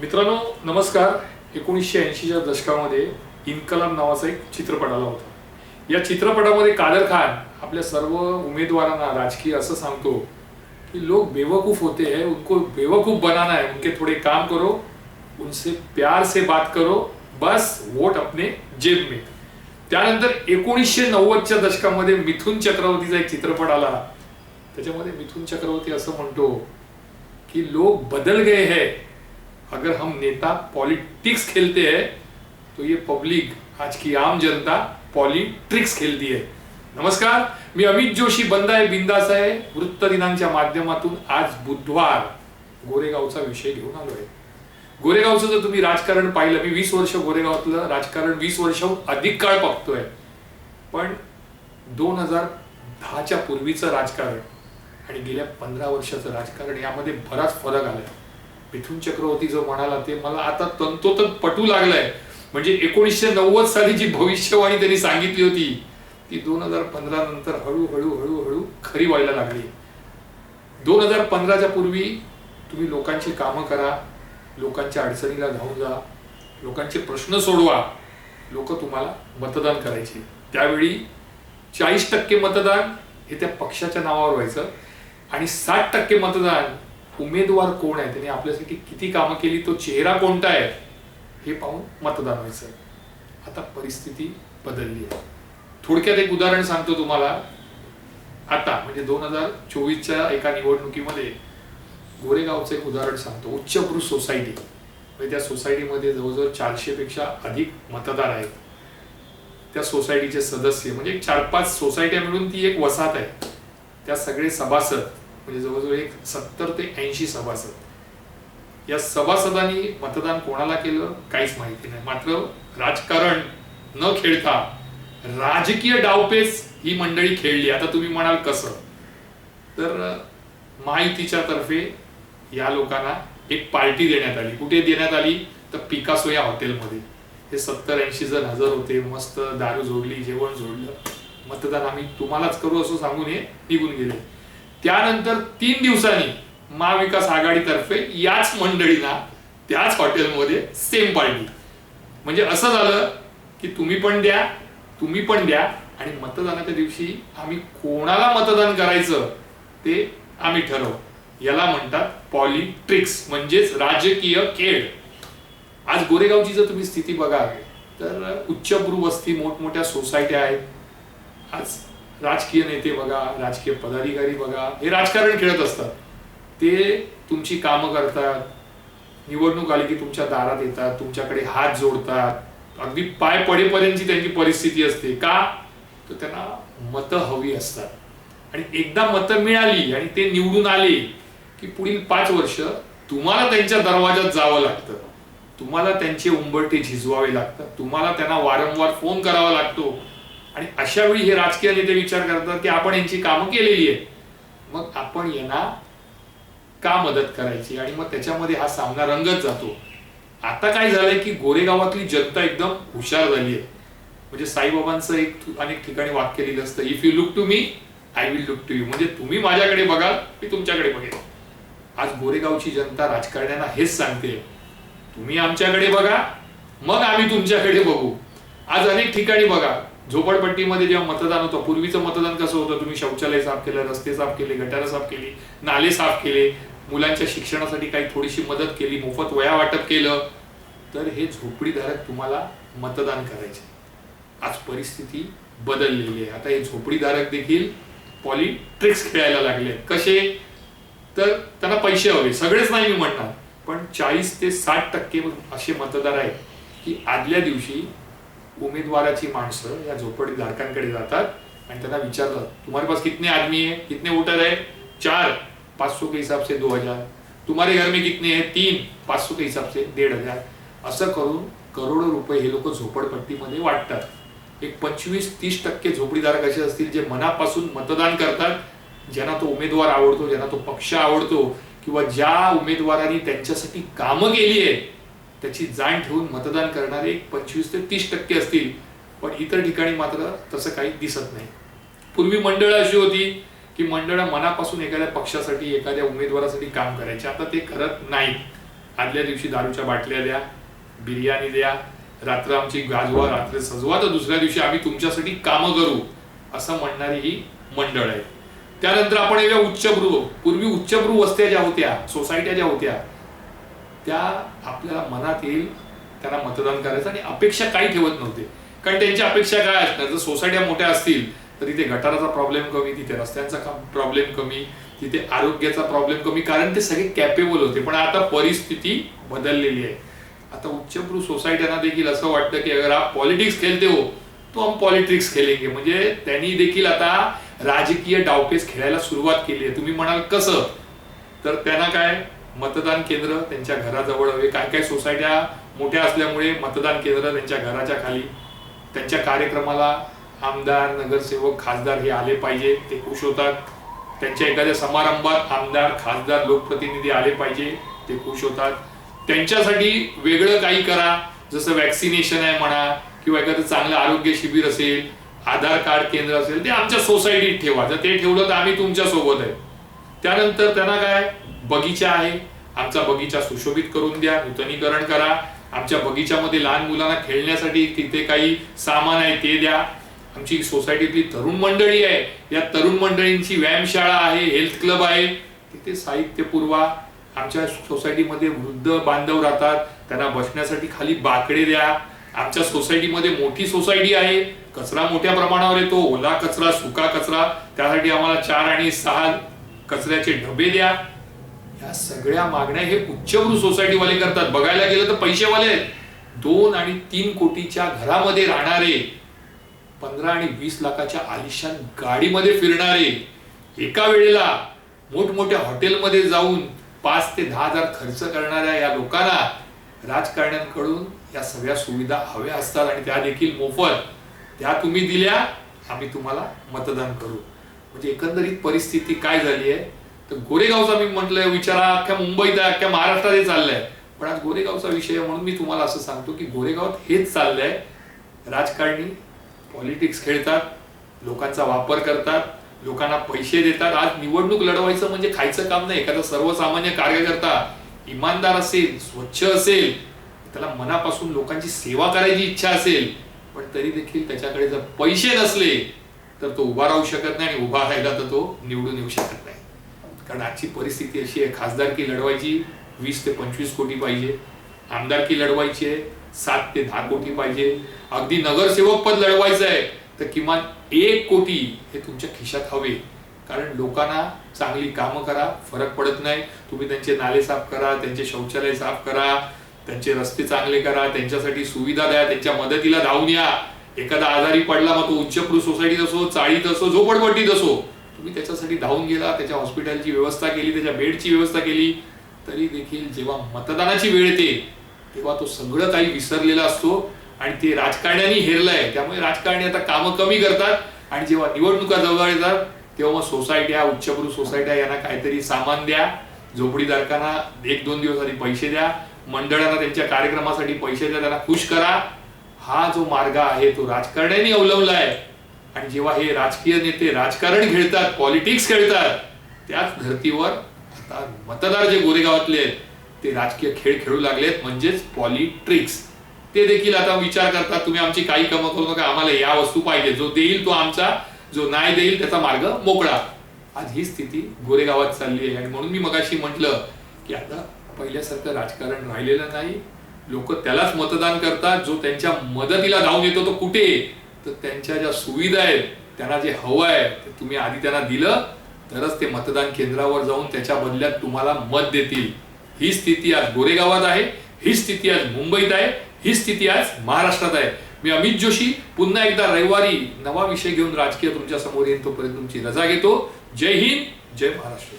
मित्रांनो नमस्कार. एकोणीसशे ऐंशीच्या दशकामध्ये इन्कलाब नावाचा एक चित्रपट आला होता. या चित्रपटामध्ये कादर खान आपल्या सर्व उमेदवारांना राजकीय असं सांगतो कि लोग बेवकूफ होते हैं उनको बेवकूफ बनाना है. उनके थोड़े काम करो उनसे प्यार से बात करो बस वोट अपने जेब में. त्यानंतर एकोणीसशे नव्वदच्या दशकामध्ये मिथुन चक्रवर्तीचा एक चित्रपट आला. त्याच्यामध्ये मिथुन चक्रवर्ती असं म्हणतो की लोक बदल गए है. अगर हम नेता पॉलिटिक्स खेलते हैं तो ये पब्लिक आज की आम जनता पॉलिट्रिक्स खेलती आहे नमस्कार मी अमित जोशी बंद आहे बिंदास आहे. वृत्त दिनांच्या माध्यमातून आज बुधवार गोरेगावचा विषय घेऊन आलो आहे गोरेगावचं जर तुम्ही राजकारण पाहिलं मी वीस वर्ष गोरेगावातलं राजकारण वीस वर्षाहून अधिक काळ बघतोय. पण दोन हजार दहाच्या पूर्वीचं राजकारण आणि गेल्या पंधरा वर्षाचं राजकारण यामध्ये बराच फरक आलाय. मिथुन चक्रवर्ती जो म्हणाला ते मला आता तंतोतंत पटू लागलाय. म्हणजे एकोणीसशे नव्वद साली जी भविष्यवाणी त्यांनी सांगितली होती ती दोन हजार पंधरा नंतर हळूहळू हळूहळू खरी व्हायला लागली. दोन हजार पंधराच्या पूर्वी तुम्ही लोकांची कामं करा लोकांच्या अडचणीला धावून जा लोकांचे प्रश्न सोडवा लोक तुम्हाला मतदान करायचे. त्यावेळी चाळीस टक्के मतदान हे त्या पक्षाच्या नावावर व्हायचं आणि साठ टक्के मतदान उमेदवार कोण आहे? त्याने आपल्यासाठी किती कामं केली? तो चेहरा कोणता आहे? हे पाहून मतदान व्हायचं. आता परिस्थिती बदलली आहे. थोडक्यात एक उदाहरण सांगतो तुम्हाला. आता म्हणजे दोन हजार चोवीसच्या एका निवडणुकीमध्ये गोरेगावचं एक उदाहरण सांगतो. उच्चभ्रू सोसायटी. म्हणजे त्या सोसायटीमध्ये जवळजवळ चारशेपेक्षा अधिक मतदार आहेत. त्या सोसायटीचे सदस्य म्हणजे चार पाच सोसायट्या मिळून ती एक वसाहत आहे. त्या सगळे सभासद म्हणजे जवळजवळ एक सत्तर ते ऐंशी सभासद. या सभासदांनी मतदान कोणाला केलं? काहीच माहिती नाही. मात्र राजकारण न खेळता राजकीय डावपेच ही मंडळी खेळली. आता तुम्ही म्हणाल कसं? तर माहितीच्या तर्फे या लोकांना एक पार्टी देण्यात आली. कुठे देण्यात आली? तर पिकासो या हॉटेलमध्ये. हे सत्तर ऐंशी जण हजर होते मस्त दारू जोडली जेवण जोडलं मतदान आम्ही तुम्हालाच करू असं सांगून हे निघून गेले. त्यानंतर तीन दिवसांनी महाविकास आघाडीतर्फे याच मंडळीला त्याच हॉटेलमध्ये सेम पार्टी म्हणजे असं झालं की तुम्ही पण द्या तुम्ही पण द्या आणि मतदानाच्या दिवशी आम्ही कोणाला मतदान करायचं ते आम्ही ठरवू. याला म्हणतात पॉलिट्रिक्स म्हणजेच राजकीय खेळ. आज गोरेगावची जर तुम्ही स्थिती बघा तर उच्चभ्रू वस्ती मोठमोठ्या सोसायट्या आहेत. आज राजकीय नेते बघा राजकीय पदाधिकारी बघा हे राजकारण खेळत असतात. ते तुमची कामं करतात निवडणूक आली की तुमच्या दारात येतात तुमच्याकडे हात जोडतात. अगदी पाय पडेपर्यंतची त्यांची परिस्थिती असते. का? तर त्यांना मतं हवी असतात. आणि एकदा मतं मिळाली आणि ते निवडून आले की पुढील पाच वर्ष तुम्हाला त्यांच्या दरवाजात जावं लागतं. तुम्हाला त्यांचे उंबरटे झिजवावे लागतात. तुम्हाला त्यांना वारंवार फोन करावा लागतो. आणि अशा वेळी हे राजकीय नेते विचार करतात की आपण यांची कामं केलेली आहेत. मग आपण यांना का मदत करायची? आणि मग त्याच्यामध्ये हा सामना रंगत जातो. आता काय झालंय की गोरेगावातली जनता एकदम हुशार झाली आहे. म्हणजे साईबाबांचं एक अनेक ठिकाणी वाक्य लिहिलं असतं if you look to me I will look to you म्हणजे तुम्ही माझ्याकडे बघाल मी तुमच्याकडे बघेल. आज गोरेगावची जनता राजकारण्यांना हेच सांगते. तुम्ही आमच्याकडे बघा मग आम्ही तुमच्याकडे बघू. आज अनेक ठिकाणी बघा झोपडपट्टीमध्ये जेव्हा मतदान होतं पूर्वीचं मतदान कसं होतं? तुम्ही शौचालय साफ केलं रस्ते साफ केले गटारं साफ केली नाले साफ केले मुलांच्या शिक्षणासाठी काही थोडीशी मदत केली मोफत वया वाटप केलं तर हे झोपडीधारक तुम्हाला मतदान करायचे. आज परिस्थिती बदललेली आहे. आता हे झोपडीधारक देखील पॉलिट्रिक्स खेळायला लागले कसे? तर त्यांना पैसे हवे. सगळेच नाही मी म्हणणार. पण चाळीस ते साठ टक्के असे मतदार आहेत की आदल्या दिवशी उमेदवाराची माणसं या झोपडीधारकांकडे जातात आणि त्यांना विचारतात तुम्हारे पास कितने आदमी है? कितने वोटर है? चार. पाच सौ के हिसाब से दो हजार. तुम्हारे घर में कितने हैं? तीन. पाच सौ के हिसाब से दीड हजार. असं करून करोडो रुपये हे लोक झोपडपट्टीमध्ये वाटतात. एक पंचवीस तीस टक्के झोपडीधारक असे असतील जे मनापासून मतदान करतात ज्यांना तो उमेदवार आवडतो ज्यांना तो पक्ष आवडतो किंवा ज्या उमेदवारांनी त्यांच्यासाठी कामं केली आहे त्याची जाण ठेवून मतदान करणारे एक पंचवीस ते तीस टक्के असतील पण इतर ठिकाणी मात्र तसं काही दिसत नाही. पूर्वी मंडळं अशी होती की मंडळं मनापासून एखाद्या पक्षासाठी एखाद्या उमेदवारासाठी काम करायचे. आता ते करत नाहीत. आदल्या दिवशी दारूच्या बाटल्या द्या बिर्याणी द्या रात्र आमची गाजवा रात्र सजवा तर दुसऱ्या दिवशी आम्ही तुमच्यासाठी कामं करू असं म्हणणारी ही मंडळ आहे. त्यानंतर आपण येऊया उच्चभ्रू. पूर्वी उच्चभ्रू वस्त्या ज्या होत्या सोसायट्या ज्या होत्या त्या आपल्या मनात येईल त्यांना मतदान करायचं आणि अपेक्षा काही ठेवत नव्हते. कारण त्यांची अपेक्षा काय असणार? जर सोसायट्या मोठ्या असतील तर तिथे गटाराचा प्रॉब्लेम कमी तिथे रस्त्यांचा प्रॉब्लेम कमी तिथे आरोग्याचा प्रॉब्लेम कमी कारण ते सगळे कॅपेबल होते. पण आता परिस्थिती बदललेली आहे. आता उच्चभ्रू सोसायट्यांना देखील असं वाटतं की अगर आप पॉलिटिक्स खेळते हो तो हम पॉलिटिक्स खेळेंगे म्हणजे त्यांनी देखील आता राजकीय डावपेच खेळायला सुरुवात केली आहे. तुम्ही म्हणाल कसं? तर त्यांना काय? मतदान केंद्र त्यांच्या घराजवळ हवे. काय काय सोसायट्या मोठ्या असल्यामुळे मतदान केंद्र त्यांच्या घराच्या खाली. त्यांच्या कार्यक्रमाला आमदार नगरसेवक खासदार हे आले पाहिजे ते खुश होतात. त्यांच्या एखाद्या समारंभात आमदार खासदार लोकप्रतिनिधी आले पाहिजे ते खुश होतात. त्यांच्यासाठी वेगळं काही करा. जसं वॅक्सिनेशन आहे म्हणा किंवा एखादं चांगलं आरोग्य शिबिर असेल आधार कार्ड केंद्र असेल ते आमच्या सोसायटीत ठेवा. जर ते ठेवलं तर आम्ही तुमच्यासोबत आहे. त्यानंतर त्यांना काय? बगीचा आहे. आमचा बगीचा सुशोभित करून द्या नूतनीकरण करा. आमच्या बगीच्यामध्ये लहान मुलांना खेळण्यासाठी तिथे काही सामान आहे ते द्या. आमची सोसायटीतली तरुण मंडळी आहे. या तरुण मंडळींची व्यायामशाळा आहे हेल्थ क्लब आहे. तिथे साहित्य पुरवा. आमच्या सोसायटीमध्ये वृद्ध बांधव राहतात. त्यांना बसण्यासाठी खाली बाकडे द्या. आमच्या सोसायटीमध्ये मोठी सोसायटी आहे. कचरा मोठ्या प्रमाणावर येतो. ओला कचरा सुका कचरा. त्यासाठी आम्हाला चार आणि सहा कचऱ्याचे डबे द्या. या सगळ्या मागण्या हे उच्चभ्रू सोसायटीवाले करतात. बघायला गेलं तर पैसेवाले आहेत. दोन आणि तीन कोटीच्या घरामध्ये राहणारे पंधरा आणि वीस लाखाच्या आलिशान गाडीमध्ये फिरणारे एका वेळेला मोठमोठ्या हॉटेलमध्ये जाऊन पाच ते दहा हजार खर्च करणाऱ्या या लोकांना राजकारण्यांकडून या सगळ्या सुविधा हव्या असतात आणि त्या देखील मोफत. त्या तुम्ही दिल्या आम्ही तुम्हाला मतदान करू. म्हणजे एकंदरीत परिस्थिती काय झाली आहे? तर गोरेगावचा मी म्हटलंय विचारा अख्ख्या मुंबईत आहे, अख्ख्या महाराष्ट्रात हे चाललंय. पण आज गोरेगावचा विषय म्हणून मी तुम्हाला असं सांगतो की गोरेगावात हेच चाललंय. राजकारणी पॉलिटिक्स खेळतात लोकांचा वापर करतात लोकांना पैसे देतात. आज निवडणूक लढवायचं म्हणजे खायचं काम नाही. एखादा सर्वसामान्य कार्यकर्ता इमानदार असेल स्वच्छ असेल त्याला मनापासून लोकांची सेवा करायची इच्छा असेल पण तरी देखील त्याच्याकडे जर पैसे नसले तर तो उभा राहू शकत नाही आणि उभा राहिला तर तो निवडून येऊ शकत नाही. कारण आजची परिस्थिती अशी आहे खासदारकी लढवायची वीस ते पंचवीस कोटी पाहिजे आमदारकी लढवायची आहे सात ते दहा कोटी पाहिजे. अगदी नगरसेवक पद लढवायचं आहे तर किमान एक कोटी हे तुमच्या खिशात हवे. कारण लोकांना चांगली कामं करा फरक पडत नाही. तुम्ही त्यांचे नाले साफ करा त्यांचे शौचालय साफ करा त्यांचे रस्ते चांगले करा त्यांच्यासाठी सुविधा द्या त्यांच्या मदतीला धावून या. एखादा आजारी पडला मग तो उच्चभ्रू सोसायटीत असो चाळीत असो झोपडपट्टीत असो. मी त्याच्यासाठी धावून गेला त्याच्या हॉस्पिटलची व्यवस्था केली त्याच्या बेडची व्यवस्था केली तरी देखील जेव्हा मतदानाची वेळ येते तेव्हा तो सगळं काही विसरलेला असतो आणि ते राजकारण्याने हेरलंय. त्यामुळे राजकारणी आता कामं कमी करतात आणि जेव्हा निवडणुका जवळ येतात तेव्हा मग सोसायट्या उच्चभ्रू सोसायट्या यांना काहीतरी सामान द्या झोपडीधारकांना एक दोन दिवस आधी पैसे द्या मंडळांना त्यांच्या कार्यक्रमासाठी पैसे द्या त्यांना खुश करा. हा जो मार्ग आहे तो राजकारण्यांनी अवलंबला आहे. आणि जेव्हा हे राजकीय नेते राजकारण खेळतात पॉलिटिक्स खेळतात त्याच धर्तीवर आता मतदार जे गोरेगावातले आहेत ते राजकीय खेळ खेळू लागलेत म्हणजेच पॉलिट्रिक्स ते देखील आता विचार करतात तुम्ही आमची काही कामं करू नका आम्हाला या वस्तू पाहिजे जो देईल तो आमचा जो नाही देईल त्याचा मार्ग मोकळा. आज ही स्थिती गोरेगावात चालली आहे. आणि म्हणून मी मगाशी म्हटलं की आता पहिल्यासारखं राजकारण राहिलेलं नाही. लोक त्यालाच मतदान करतात जो त्यांच्या मदतीला धावून येतो तो कुठे? तर त्यांच्या ज्या सुविधा आहेत त्यांना जे हवं आहे ते तुम्ही आधी त्यांना दिलं तरच ते मतदान केंद्रावर जाऊन त्याच्या बदल्यात तुम्हाला मत देतील. ही स्थिती आज गोरेगावात आहे ही स्थिती आज मुंबईत आहे ही स्थिती आज महाराष्ट्रात आहे. मी अमित जोशी पुन्हा एकदा रविवारी नवा विषय घेऊन राजकीय तुमच्यासमोर येईन तोपर्यंत तुमची रजा घेतो. जय हिंद जय महाराष्ट्र.